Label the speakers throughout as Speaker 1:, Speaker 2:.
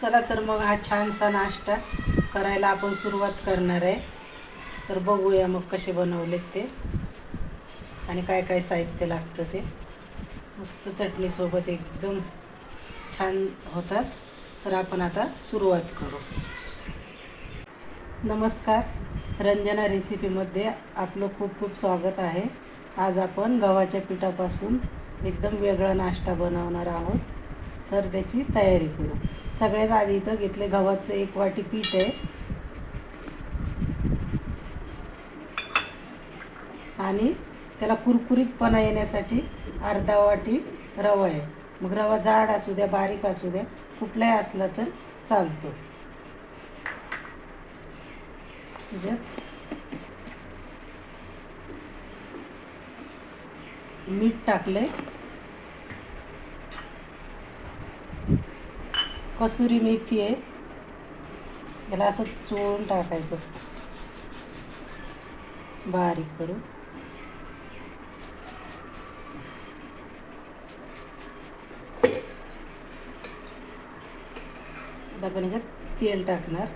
Speaker 1: चला तर मग हा छानसा नाश्ता करायला आपण सुरुवात करणार आहे. तर बघूया मग कसे बनवलेत ते आणि काय काय साहित्य लागतं ते. मस्त चटणीसोबत एकदम छान होतात. तर आपण आता सुरुवात करू. नमस्कार. रंजना रेसिपीमध्ये आपलं खूप खूप स्वागत आहे. आज आपण गव्हाच्या पिठापासून एकदम वेगळा नाश्ता बनवणार आहोत. तर त्याची तयारी करू. सगळ्यात आधी इथं घेतले गव्हाचं एक वाटी पीठ आहे. आणि त्याला कुरकुरीतपणा येण्यासाठी अर्धा वाटी रवा आहे. मग रवा जाड असू द्या बारीक असू द्या कुठलाही असला तर चालतो. मीठ टाकले कसुरी मेथी आहे. याला असं चोळून टाकायचं. बारीक करून. आपण याच्यात तेल टाकणार.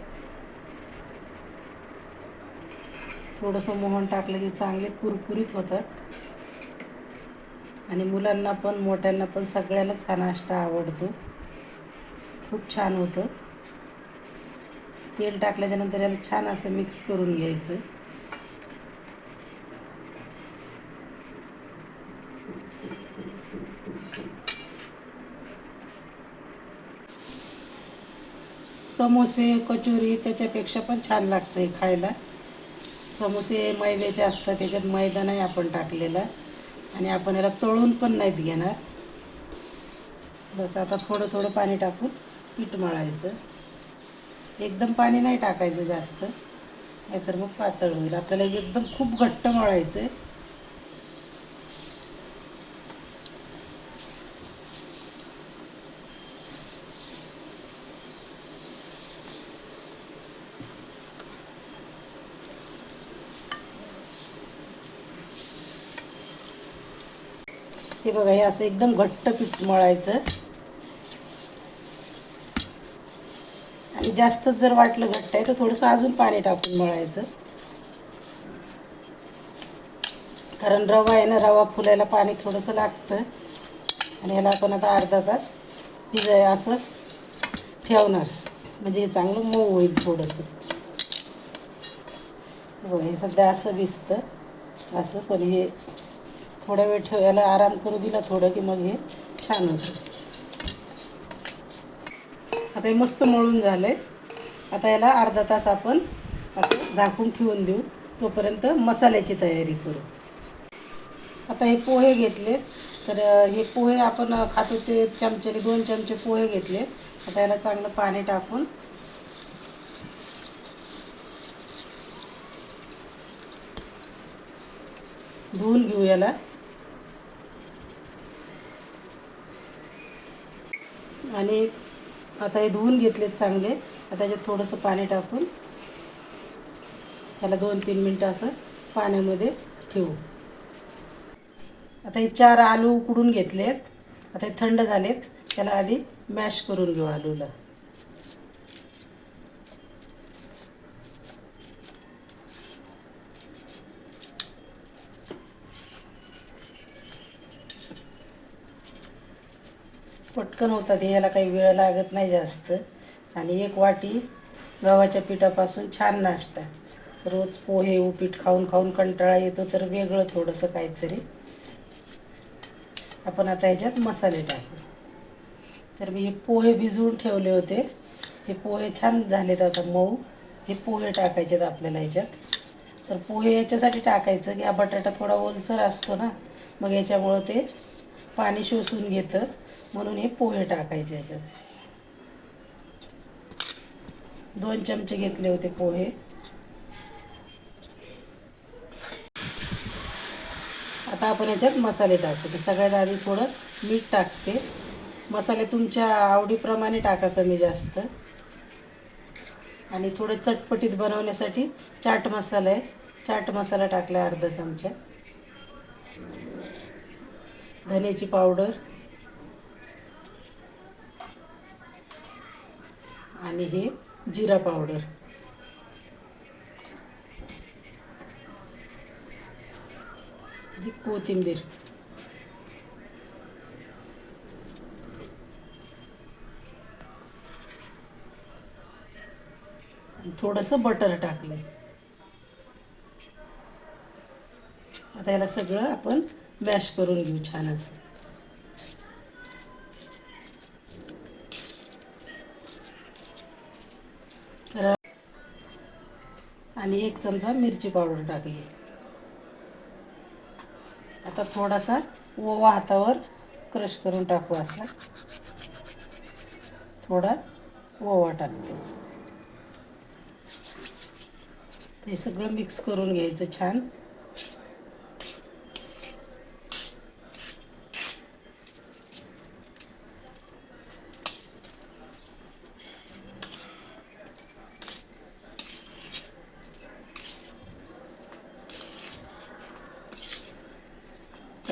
Speaker 1: थोडंसं मोहन टाकलं की चांगले कुरकुरीत होतात. आणि मुलांना पण मोठ्यांना पण सगळ्यालाच हा नाश्ता आवडतो. खूप छान होतं. तेल टाकल्याच्यानंतर याला छान असं मिक्स करून घ्यायचं. समोसे कचोरी त्याच्यापेक्षा पण छान लागतं आहे खायला. समोसे मैद्याचे असतात त्याच्यात मैदा नाही आपण टाकलेला. आणि आपण याला तळून पण नाहीत घेणार. बस आता थोडं थोडं पाणी टाकून पीठ मळायचं. एकदम पाणी नाही टाकायचं जास्त. नाहीतर मग पातळ होईल. आपल्याला एकदम खूप घट्ट मळायचं आहे हे बघा हे असं एकदम घट्ट पीठ मळायचं. जास्तच जर वाटलं घट्ट आहे तर थोडंसं अजून पाणी टाकून मळायचं. कारण रवा आहे ना रवा फुलायला पाणी थोडंसं लागतं. आणि याला आपण आता अर्धा तास भिजाय असं ठेवणार. म्हणजे हे चांगलं मऊ होईल थोडंसं. हो हे सध्या असं भिजतं. असं पण हे थोडा वेळ ठेवायला आराम करू दिला थोडं की मग हे छान होतं. आता हे मस्त मळून झालं आहे आता याला अर्धा तास आपण असं झाकून ठेवून देऊ. तोपर्यंत मसाल्याची तयारी करू. आता हे पोहे घेतले तर हे पोहे आपण खातो ते चमच्याने दोन चमचे पोहे घेतले आता याला चांगलं पाणी टाकून धुवून घेऊ याला. आणि आता हे धुवून घेतलेत चांगले. आता त्याच्यात थोडंसं पाणी टाकून त्याला दोन तीन मिनटं असं पाण्यामध्ये ठेवू. आता हे चार आलू उकडून घेतलेत. आता हे थंड झालेत. त्याला आधी मॅश करून घेऊ आलूला. पटकन होतात याला काही वेळ लागत नाही जास्त. आणि एक वाटी गव्हाच्या पिठापासून छान नाश्ता. रोज पोहे उपीट खाऊन खाऊन कंटाळा येतो तर वेगळं थोडंसं काहीतरी. आपण आता ह्याच्यात मसाले टाकू. तर मी हे पोहे भिजवून ठेवले होते. हे पोहे छान झालेत आता मऊ. हे पोहे टाकायचेत आपल्याला ह्याच्यात तर पोहे याच्यासाठी टाकायचं की हा बटाटा थोडा ओलसर असतो ना मग याच्यामुळं ते पाणी शोषून घेतं. म्हणून हे पोहे टाकायचे याच्यात. दोन चमचे घेतले होते पोहे. आता आपण याच्यात मसाले टाकतो. सगळ्यात आधी थोडं मीठ टाकते. मसाले तुमच्या आवडीप्रमाणे टाका कमी जास्त. आणि थोडं चटपटीत बनवण्यासाठी चाट मसाला आहे. चाट मसाला टाकला अर्धा चमचा. धन्याची पावडर. आणि हे जिरा पावडर. ही कोथिंबीर. थोडंसं बटर टाकलं आता याला सगळं आपण मॅश करून घेऊ छान असं. आणि एक चमचा मिरची पावडर टाकली. आता थोडासा ओवा हातावर क्रश करून टाकू असा. थोडा ओवा टाकते. ते सगळं मिक्स करून घ्यायचं छान.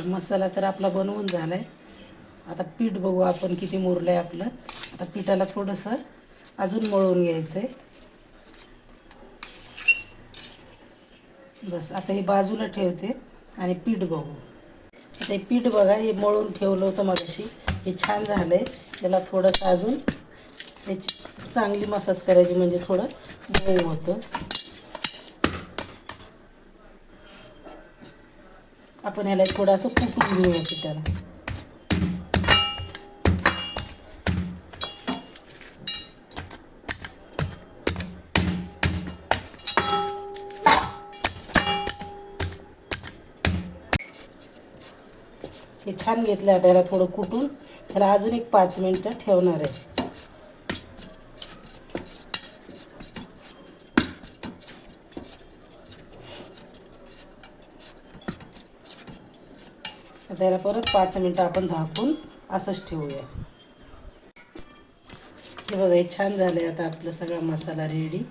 Speaker 1: तर मसाला तर आपला बनवून झाला आहे आता पीठ बघू आपण किती मुरलं आहे आपलं. आता पिठाला थोडंसं अजून मळून घ्यायचं आहे बस आता हे बाजूला ठेवते आणि पीठ बघू. आता हे पीठ बघा हे मळून ठेवलं होतं मगाशी. हे छान झालं आहे त्याला थोडंसं अजून त्याची चांगली मसाज करायची म्हणजे थोडं मऊ होतं. आपण याला थोडंसं कुटून घेऊया त्याला. हे छान घेतलं आता याला थोडं कुटून. त्याला अजून एक पाच मिनटं ठेवणार आहे. आता याला परत पाच मिनटं आपण झाकून असंच ठेवूया. हे बघा हे छान झालं आहे आता आपला सगळा मसाला रेडी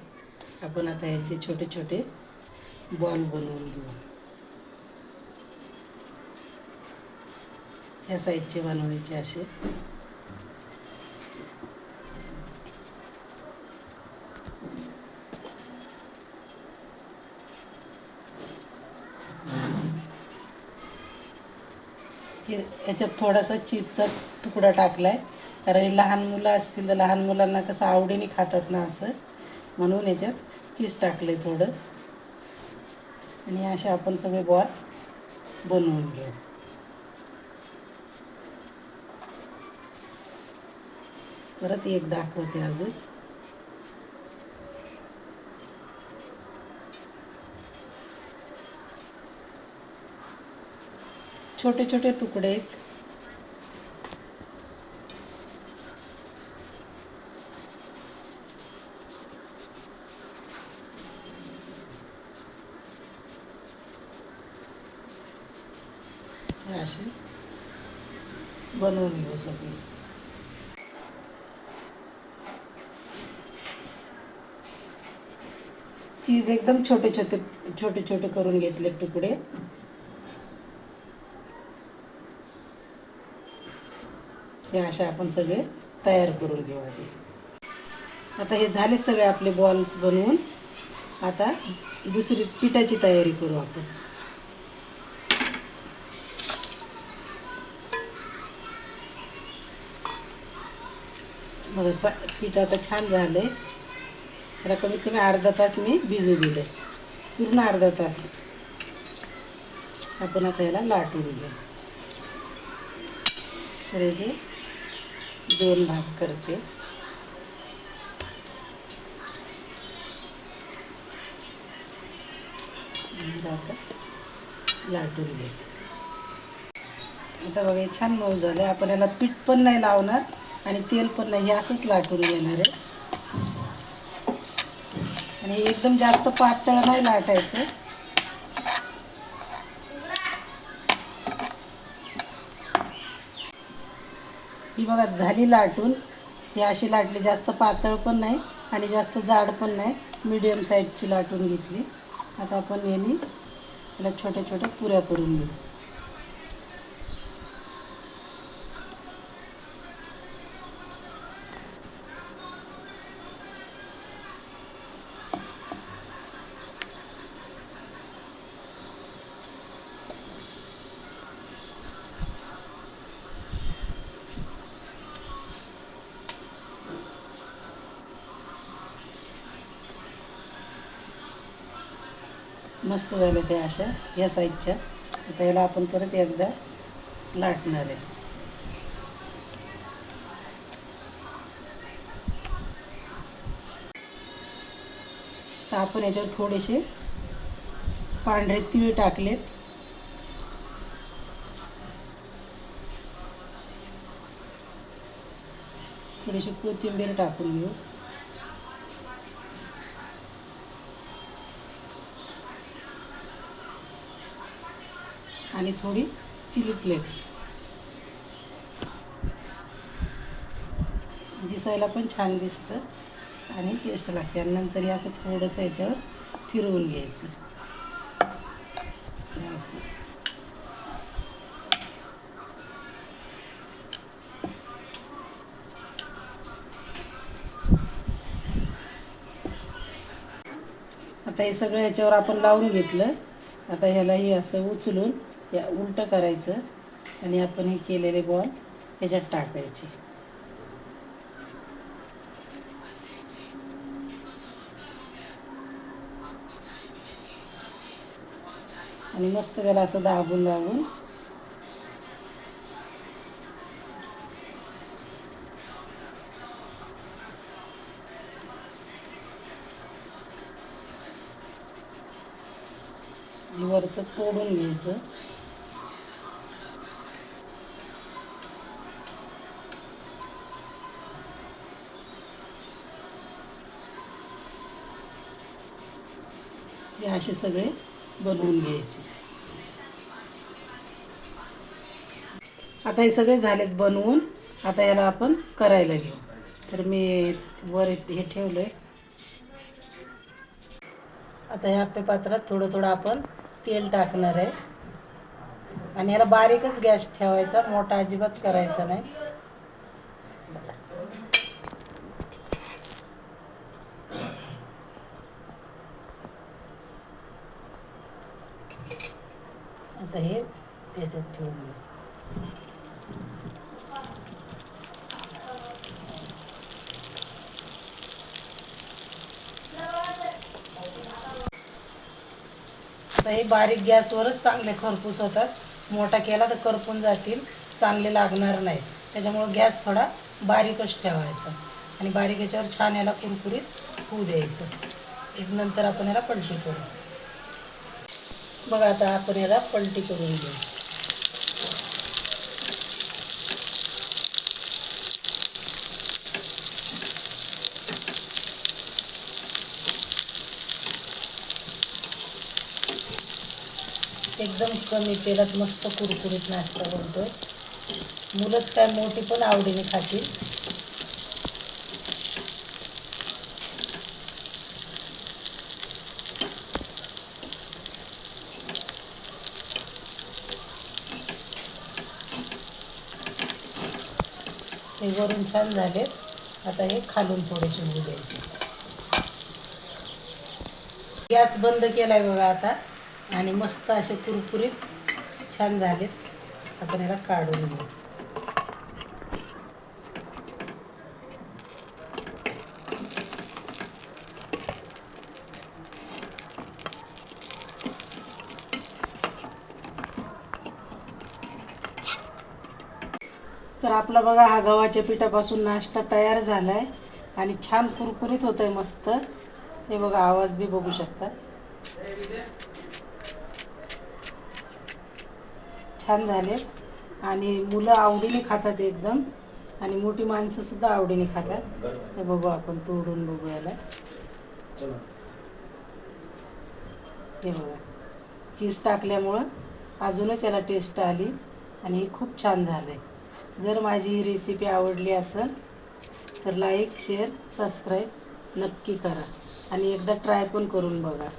Speaker 1: आपण आता याचे छोटे छोटे बॉल बनवून घेऊ. ह्या साईजचे बनवायचे असे हे याच्यात थोडासा चीजचा तुकडा टाकला आहे कारण हे लहान मुलं असतील तर लहान मुलांना कसं आवडीने खातात ना असं. म्हणून याच्यात चीज टाकलं आहे थोडं. आणि असे आपण सगळे बॉल बनवून घेऊ. परत एक दाखवते अजून. छोटे छोटे तुकडे. आहेत असे बनवून घेऊ सगळी. चीज एकदम छोटे छोटे छोटे छोटे करून घेतले तुकडे. हे असे आपण सगळे तयार करून घेऊ आधी. आता हे झाले सगळे आपले बॉल्स बनवून. आता दुसरी पिठाची तयारी करू आपण. बघा चा पीठ आता छान झालं आहे त्याला कमीत कमी अर्धा तास मी भिजू दिले पूर्ण अर्धा तास. आपण आता याला लाटून घेऊ. तर दोन भाग करते. आता लाटून घे आता बघा हे छान मऊ झालं आपण याला पीठ पण नाही लावणार आणि तेल पण नाही. हे असंच लाटून घेणार आहे. आणि एकदम जास्त पातळ नाही लाटायचं. बघा झाली लाटून. ही अशी लाटली जास्त पातळ पण नाही आणि जास्त जाड पण नाही. मीडियम साईजची लाटून घेतली. आता आपण याने त्याला छोट्या छोट्या पुऱ्या करून घेऊ. मस्त झाल्या त्या अशा या साईजच्या आता याला आपण परत एकदा लाटणार आहे. तर आपण याच्यावर थोडेसे पांढरे तिळ टाकलेत. थोडीशी कोथिंबीर टाकून घेऊ. आणि थोडी चिली फ्लेक्स. दिसायला पण छान दिसतं आणि टेस्ट लागते. आणि नंतर हे असं थोडंसं याच्यावर फिरवून घ्यायचं. असं. आता हे सगळं याच्यावर आपण लावून घेतलं. आता ह्याला हे असं उचलून या उलटं करायचं आणि आपण हे केलेले बॉल याच्यात टाकायचे. आणि मस्त त्याला असं दाबून दाबून. वरचं तोडून घ्यायचं. असे सगळे बनवून घ्यायचे. आता हे सगळे झालेत बनवून आता याला आपण करायला घेऊ. तर मी वर हे ठेवलं आहे आता ह्या आपल्या पात्रात थोडं थोडं आपण तेल टाकणार आहे. आणि याला बारीकच गॅस ठेवायचा मोठा अजिबात करायचा नाही. आता हे त्याच्यात ठेवून आता हे बारीक गॅसवरच चांगले खरपूस होतात. मोठा केला तर करपून जातील. चांगले लागणार नाही त्याच्यामुळं गॅस थोडा बारीकच ठेवायचा. आणि बारीक याच्यावर छान याला कुरकुरीत होऊ द्यायचं. एक नंतर आपण याला पलटी करू. मग आता आपण याला पलटी करून घेऊ. एकदम कमी तेलात मस्त कुरकुरीत नाश्ता बनतोय. मुलंच काय मोठी पण आवडीने खातील. हे वरून छान झाले. आता हे खालून थोडेसे होऊ द्यायचे. गॅस बंद केलाय बघा आता. आणि मस्त असे कुरकुरीत छान झालेत. आपण याला काढून घेऊ. तर आपला बघा हा गव्हाच्या पिठापासून नाश्ता तयार झाला आहे आणि छान कुरकुरीत होतं आहे मस्त. हे बघा आवाज बी बघू शकता. छान झाले आणि मुलं आवडीने खातात एकदम. आणि मोठी माणसं सुद्धा आवडीने खातात. हे बघू आपण तोडून बघू याला. हे बघा चीज टाकल्यामुळं अजूनच याला टेस्ट आली. आणि हे खूप छान झालं आहे जर माझी ही रेसिपी आवडली असेल तर लाईक शेअर सबस्क्राईब नक्की करा. आणि एकदा ट्राय पण करून बघा.